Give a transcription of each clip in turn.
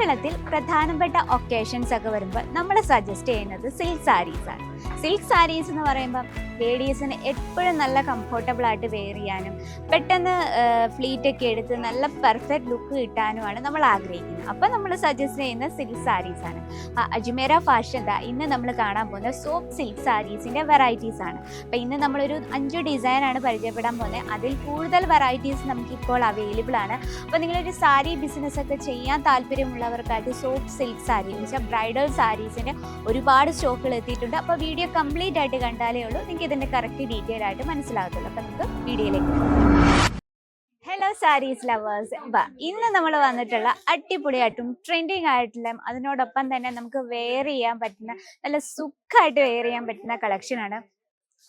കേരളത്തിൽ പ്രധാനപ്പെട്ട ഒക്കേഷൻസ് ഒക്കെ വരുമ്പോൾ നമ്മൾ സജസ്റ്റ് ചെയ്യുന്നത് സിൽക്ക് സാരീസ് ആണ്. സിൽക്ക് സാരീസ് എന്ന് പറയുമ്പോൾ ലേഡീസിന് എപ്പോഴും നല്ല കംഫർട്ടബിൾ ആയിട്ട് വെയർ ചെയ്യാനും പെട്ടെന്ന് ഫ്ലീറ്റ് ഒക്കെ എടുത്ത് നല്ല പെർഫെക്റ്റ് ലുക്ക് കിട്ടാനുമാണ് നമ്മൾ ആഗ്രഹിക്കുന്നത്. അപ്പോൾ നമ്മൾ സജസ്റ്റ് ചെയ്യുന്ന സിൽക്ക് സാരീസ് ആണ്. ആ, അജ്മേര ഫാഷൻ ഇന്ന് നമ്മൾ കാണാൻ പോകുന്ന സോപ്പ് സിൽക്ക് സാരീസിന്റെ വെറൈറ്റീസ് ആണ്. അപ്പോൾ ഇന്ന് നമ്മളൊരു അഞ്ച് ഡിസൈൻ ആണ് പരിചയപ്പെടാൻ പോകുന്നത്. അതിൽ കൂടുതൽ വെറൈറ്റീസ് നമുക്ക് ഇപ്പോൾ അവൈലബിൾ ആണ്. അപ്പോൾ നിങ്ങളൊരു സാരി ബിസിനസ് ഒക്കെ ചെയ്യാൻ താല്പര്യമുള്ളവർക്കായിട്ട് സോപ്പ് സിൽക്ക് സാരി എന്ന് വെച്ചാൽ ബ്രൈഡൽ സാരീസിന്റെ ഒരുപാട് സ്റ്റോക്കുകൾ എത്തിയിട്ടുണ്ട്. അപ്പോൾ വീഡിയോ കംപ്ലീറ്റ് ആയിട്ട് കണ്ടാലേ ഉള്ളൂ. നിങ്ങൾക്ക് ഇതിന്റെ കറക്റ്റ് ഡീറ്റെയിൽ ആയിട്ട് മനസ്സിലാകത്തുള്ളൂ. അപ്പോൾ നമുക്ക് വീഡിയോയിലേക്ക് ഹലോ സാരീസ് ലവേഴ്സ് ഇന്ന് നമ്മൾ വന്നിട്ടുള്ള അടിപൊളിയായിട്ടും ട്രെൻഡിങ് ആയിട്ടുള്ള അതിനോടൊപ്പം തന്നെ നമുക്ക് വെയർ ചെയ്യാൻ പറ്റുന്ന നല്ല സുഖമായിട്ട് വെയർ ചെയ്യാൻ പറ്റുന്ന കളക്ഷനാണ്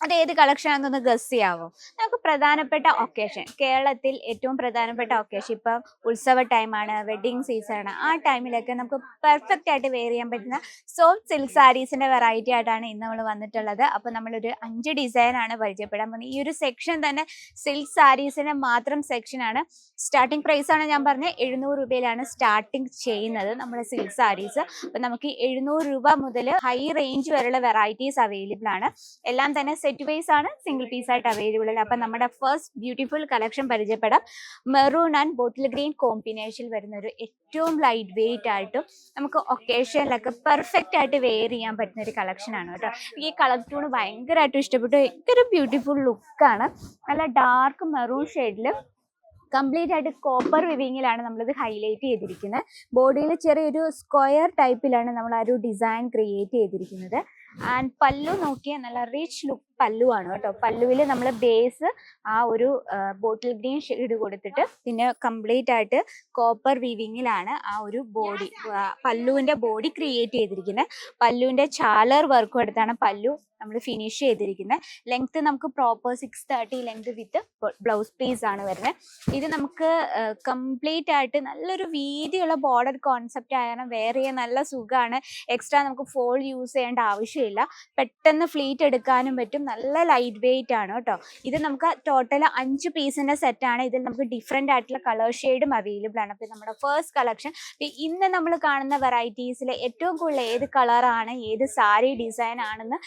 അത് ഏത് കളക്ഷൻ ആണെന്നൊന്ന് ഗസ് ചെയ്യാവോ? നമുക്ക് പ്രധാനപ്പെട്ട ഒക്കേഷൻ കേരളത്തിൽ ഏറ്റവും പ്രധാനപ്പെട്ട ഒക്കേഷൻ ഇപ്പം ഉത്സവ ടൈമാണ് വെഡിങ് സീസണാണ് ആ ടൈമിലൊക്കെ നമുക്ക് പെർഫെക്റ്റ് ആയിട്ട് വെയർ ചെയ്യാൻ പറ്റുന്ന സോഫ്റ്റ് സിൽക്ക് സാരീസിന്റെ വെറൈറ്റി ആയിട്ടാണ് ഇന്ന് നമ്മൾ വന്നിട്ടുള്ളത്. അപ്പോൾ നമ്മളൊരു അഞ്ച് ഡിസൈൻ ആണ് പരിചയപ്പെടാൻ പോകുന്നത്. ഈ ഒരു സെക്ഷൻ തന്നെ സിൽക്ക് സാരീസിന്റെ മാത്രം സെക്ഷനാണ് സ്റ്റാർട്ടിംഗ് പ്രൈസ് ആണ് ഞാൻ പറഞ്ഞത് എഴുന്നൂറ് രൂപയിലാണ് സ്റ്റാർട്ടിംഗ് ചെയ്യുന്നത് നമ്മുടെ സിൽക്ക് സാരീസ് അപ്പം നമുക്ക് എഴുന്നൂറ് രൂപ മുതൽ ഹൈ റേഞ്ച് വരെയുള്ള വെറൈറ്റീസ് അവൈലബിൾ ആണ്. എല്ലാം തന്നെ സെറ്റ് വൈസ് ആണ് സിംഗിൾ പീസ് ആയിട്ട് അവൈലബിൾ ഉള്ളത്. അപ്പം നമ്മുടെ ഫസ്റ്റ് ബ്യൂട്ടിഫുൾ കളക്ഷൻ പരിചയപ്പെടാം. മെറൂൺ ആൻഡ് ബോട്ടിൽ ഗ്രീൻ കോമ്പിനേഷനിൽ വരുന്ന ഒരു ഏറ്റവും ലൈറ്റ് വെയിറ്റ് ആയിട്ടും നമുക്ക് ഒക്കേഷനിലൊക്കെ പെർഫെക്റ്റ് ആയിട്ട് വെയർ ചെയ്യാൻ പറ്റുന്ന ഒരു കളക്ഷൻ ആണ് കേട്ടോ. ഈ കളർ ടൂൺ ഭയങ്കരമായിട്ടും ഇഷ്ടപ്പെട്ടു. ഭയങ്കര ബ്യൂട്ടിഫുൾ ലുക്കാണ് നല്ല ഡാർക്ക് മെറൂൺ ഷെയ്ഡിൽ കംപ്ലീറ്റ് ആയിട്ട് കോപ്പർ വിവിങ്ങിലാണ് നമ്മളിത് ഹൈലൈറ്റ് ചെയ്തിരിക്കുന്നത് ബോഡിയിൽ ചെറിയൊരു സ്ക്വയർ ടൈപ്പിലാണ് നമ്മൾ ആ ഒരു ഡിസൈൻ ക്രിയേറ്റ് ചെയ്തിരിക്കുന്നത്. ആൻഡ് പല്ലു നോക്കിയാൽ നല്ല റിച്ച് ലുക്ക് പല്ലുവാണ് കേട്ടോ. പല്ലുവിൽ നമ്മൾ ബേസ് ആ ഒരു ബോട്ടിൽ ഗ്രീൻ ഷെയ്ഡ് കൊടുത്തിട്ട് പിന്നെ കംപ്ലീറ്റ് ആയിട്ട് കോപ്പർ വീവിങ്ങിലാണ് ആ ഒരു ബോഡി പല്ലുവിന്റെ ബോഡി ക്രിയേറ്റ് ചെയ്തിരിക്കുന്നത് പല്ലുവിന്റെ ചാലർ വർക്കും എടുത്താണ് പല്ലു നമ്മൾ ഫിനിഷ് ചെയ്തിരിക്കുന്നത് ലെങ്ത് നമുക്ക് proper six thirty length with blouse piece ആണ് വരുന്നത് ഇത് നമുക്ക് കംപ്ലീറ്റ് ആയിട്ട് നല്ലൊരു വീതിയുള്ള ബോർഡർ കോൺസെപ്റ്റ് ആയാലും വേറെ നല്ല സുഖമാണ് എക്സ്ട്രാ നമുക്ക് ഫോൾ യൂസ് ചെയ്യേണ്ട ആവശ്യമില്ല. പെട്ടെന്ന് ഫ്ലീറ്റ് എടുക്കാനും പറ്റും. നല്ല ലൈറ്റ് വെയിറ്റ് ആണ് കേട്ടോ. ഇത് നമുക്ക് ടോട്ടൽ അഞ്ച് പീസിന്റെ സെറ്റ് ആണ്. ഇതിൽ നമുക്ക് ഡിഫറെന്റ് ആയിട്ടുള്ള കളർ ഷെയ്ഡും അവൈലബിൾ ആണ്. അപ്പോൾ നമ്മുടെ ഫസ്റ്റ് കളക്ഷൻ ഇന്ന് നമ്മൾ കാണുന്ന വെറൈറ്റീസിൽ ഏറ്റവും കൂടുതൽ ഏത് കളറാണ് ഏത് സാരി ഡിസൈൻ ആണെന്ന്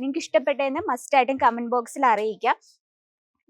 നിങ്ങൾക്ക് ഇഷ്ടപ്പെട്ടതെന്ന് മസ്റ്റായിട്ടും കമന്റ് ബോക്സിൽ അറിയിക്കാം.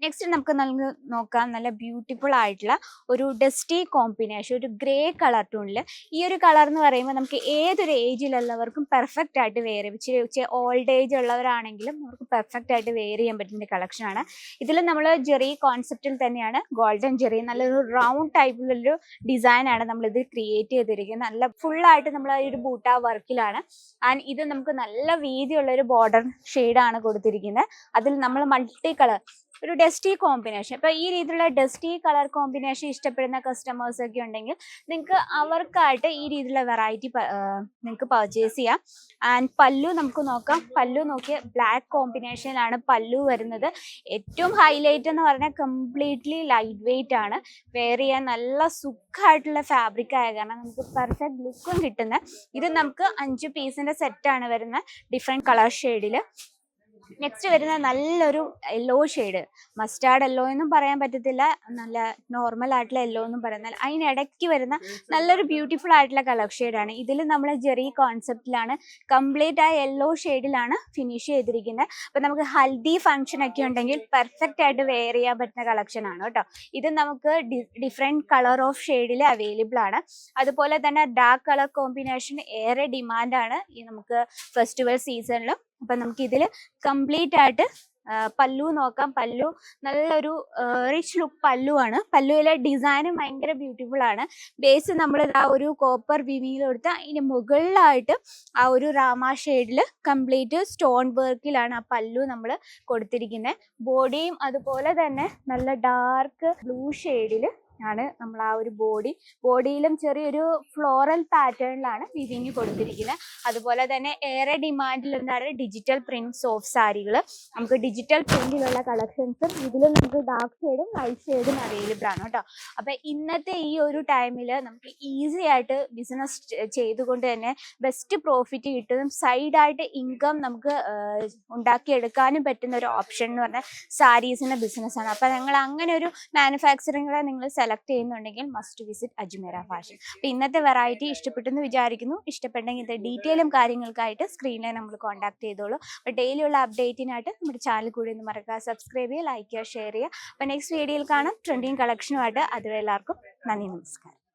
നെക്സ്റ്റ് നമുക്ക് നൽകി നോക്കാം. നല്ല ബ്യൂട്ടിഫുൾ ആയിട്ടുള്ള ഒരു ഡസ്റ്റി കോമ്പിനേഷൻ ഒരു ഗ്രേ കളർ ടൂണിൽ ഈ ഒരു കളർ എന്ന് പറയുമ്പോൾ നമുക്ക് ഏതൊരു ഏജിലുള്ളവർക്കും പെർഫെക്റ്റ് ആയിട്ട് വെയർ ചെയ്യും. ഓൾഡ് ഏജ് ഉള്ളവരാണെങ്കിലും അവർക്ക് പെർഫെക്റ്റ് ആയിട്ട് വെയർ ചെയ്യാൻ പറ്റുന്ന കളക്ഷനാണ് ഇതിൽ നമ്മൾ ജെറി കോൺസെപ്റ്റിൽ തന്നെയാണ് ഗോൾഡൻ ജെറി നല്ലൊരു റൗണ്ട് ടൈപ്പിലുള്ളൊരു ഡിസൈനാണ് നമ്മൾ ഇത് ക്രിയേറ്റ് ചെയ്തിരിക്കുന്നത്. നല്ല ഫുള്ളായിട്ട് നമ്മൾ ഈ ഒരു ബൂട്ട വർക്കിലാണ് ആൻഡ് ഇത് നമുക്ക് നല്ല വീതിയുള്ള ഒരു ബോർഡർ ഷെയ്ഡാണ് കൊടുത്തിരിക്കുന്നത്. അതിൽ നമ്മൾ മൾട്ടി കളർ ഒരു ഡസ്റ്റി കോമ്പിനേഷൻ ഇപ്പൊ ഈ രീതിയിലുള്ള ഡസ്റ്റി കളർ കോമ്പിനേഷൻ ഇഷ്ടപ്പെടുന്ന കസ്റ്റമേഴ്സ് ഒക്കെ ഉണ്ടെങ്കിൽ നിങ്ങൾക്ക് അവർക്കായിട്ട് ഈ രീതിയിലുള്ള വെറൈറ്റി നിങ്ങൾക്ക് പർച്ചേസ് ചെയ്യാം. ആൻഡ് പല്ലു നമുക്ക് നോക്കാം. പല്ലു നോക്കിയ ബ്ലാക്ക് കോമ്പിനേഷനിലാണ് പല്ലു വരുന്നത്. ഏറ്റവും ഹൈലൈറ്റ് എന്ന് പറഞ്ഞാൽ കംപ്ലീറ്റ്ലി ലൈറ്റ് വെയിറ്റ് ആണ്. വെയർ ചെയ്യാൻ നല്ല സുഖമായിട്ടുള്ള ഫാബ്രിക് ആയ കാരണം നമുക്ക് പെർഫെക്റ്റ് ലുക്കും കിട്ടുന്നത് ഇത് നമുക്ക് അഞ്ച് പീസിന്റെ സെറ്റാണ് വരുന്നത് ഡിഫറെന്റ് കളർ ഷെയ്ഡിൽ നെക്സ്റ്റ് വരുന്ന നല്ലൊരു യെല്ലോ ഷെയ്ഡ് മസ്റ്റാർഡ് യെല്ലോ എന്നും പറയാൻ പറ്റത്തില്ല. നല്ല നോർമൽ ആയിട്ടുള്ള യെല്ലോ എന്നും പറയുന്ന അതിനിടയ്ക്ക് വരുന്ന നല്ലൊരു ബ്യൂട്ടിഫുൾ ആയിട്ടുള്ള കളർ ഷെയ്ഡാണ് ഇതിൽ നമ്മൾ ജെറി കോൺസെപ്റ്റിലാണ് കംപ്ലീറ്റ് ആ യെല്ലോ ഷെയ്ഡിലാണ് ഫിനിഷ് ചെയ്തിരിക്കുന്നത്. അപ്പം നമുക്ക് ഹൽദി ഫംഗ്ഷൻ ഒക്കെ ഉണ്ടെങ്കിൽ പെർഫെക്റ്റ് ആയിട്ട് വെയർ ചെയ്യാൻ പറ്റുന്ന കളക്ഷൻ ആണ് കേട്ടോ. ഇത് നമുക്ക് ഡിഫറെന്റ് കളർ ഓഫ് ഷെയ്ഡിൽ അവൈലബിൾ ആണ്. അതുപോലെ തന്നെ ഡാർക്ക് കളർ കോമ്പിനേഷൻ ഏറെ ഡിമാൻഡാണ് ഈ നമുക്ക് ഫെസ്റ്റിവൽ സീസണിൽ അപ്പം നമുക്ക് ഇതിൽ കംപ്ലീറ്റ് ആയിട്ട് പല്ലു നോക്കാം. പല്ലു നല്ലൊരു റിച്ച് ലുക്ക് പല്ലു ആണ് പല്ലുവിലെ ഡിസൈനും ഭയങ്കര ബ്യൂട്ടിഫുൾ ആണ്. ബേസ് നമ്മൾ ആ ഒരു കോപ്പർ വിമിയിൽ കൊടുത്ത് അതിന് മുകളിലായിട്ട് ആ ഒരു രാമ ഷെയ്ഡിൽ കംപ്ലീറ്റ് സ്റ്റോൺ വർക്കിലാണ് ആ പല്ലു നമ്മൾ കൊടുത്തിരിക്കുന്നത് ബോഡിയും അതുപോലെ തന്നെ നല്ല ഡാർക്ക് ബ്ലൂ ഷെയ്ഡിൽ ആണ് നമ്മൾ ആ ഒരു ബോഡി ബോഡിയിലും ചെറിയൊരു ഫ്ലോറൽ പാറ്റേണിലാണ് വിവിങ് കൊടുത്തിരിക്കുന്നത്. അതുപോലെ തന്നെ ഏറെ ഡിമാൻഡിൽ എന്താണ് ഡിജിറ്റൽ പ്രിന്റ്സ് ഓഫ് സാരികൾ നമുക്ക് ഡിജിറ്റൽ പ്രിന്റിലുള്ള കളക്ഷൻസും ഇതിൽ നമുക്ക് ഡാർക്ക് ഷെയ്ഡും ലൈറ്റ് ഷെയ്ഡും അവൈലബിൾ ആണ് കേട്ടോ. അപ്പൊ ഇന്നത്തെ ഈ ഒരു ടൈമിൽ നമുക്ക് ഈസി ആയിട്ട് ബിസിനസ് ചെയ്തുകൊണ്ട് തന്നെ ബെസ്റ്റ് പ്രോഫിറ്റ് കിട്ടുന്നതും സൈഡായിട്ട് ഇൻകം നമുക്ക് ഉണ്ടാക്കിയെടുക്കാനും പറ്റുന്ന ഒരു ഓപ്ഷൻ എന്ന് പറഞ്ഞാൽ സാരീസിന്റെ ബിസിനസ്സാണ് അപ്പൊ ഞങ്ങൾ അങ്ങനെ ഒരു മാനുഫാക്ചറിങ്ങിനെ നിങ്ങൾ സെലക്ട് ചെയ്യുന്നുണ്ടെങ്കിൽ മസ്റ്റ് വിസിറ്റ് അജ്മേര ഫാഷൻ അപ്പോൾ ഇന്നത്തെ വെറൈറ്റി ഇഷ്ടപ്പെട്ടെന്ന് വിചാരിക്കുന്നു. ഇഷ്ടപ്പെട്ടെങ്കിൽ ഇത് ഡീറ്റെയിലും കാര്യങ്ങൾക്കായിട്ട് സ്ക്രീനിൽ നമ്മൾ കോൺടാക്ട് ചെയ്തോളൂ. അപ്പോൾ ഡെയിലി ഉള്ള അപ്ഡേറ്റിനായിട്ട് നമ്മുടെ ചാനൽ കൂടി ഒന്ന് മറക്കുക സബ്സ്ക്രൈബ് ചെയ്യുക ലൈക്ക് ചെയ്യുക ഷെയർ ചെയ്യുക. അപ്പോൾ നെക്സ്റ്റ് വീഡിയോയിൽ കാണാം. ട്രെൻഡിങ് കളക്ഷനുമായിട്ട് അതുവരെ എല്ലാവർക്കും നന്ദി നമസ്കാരം.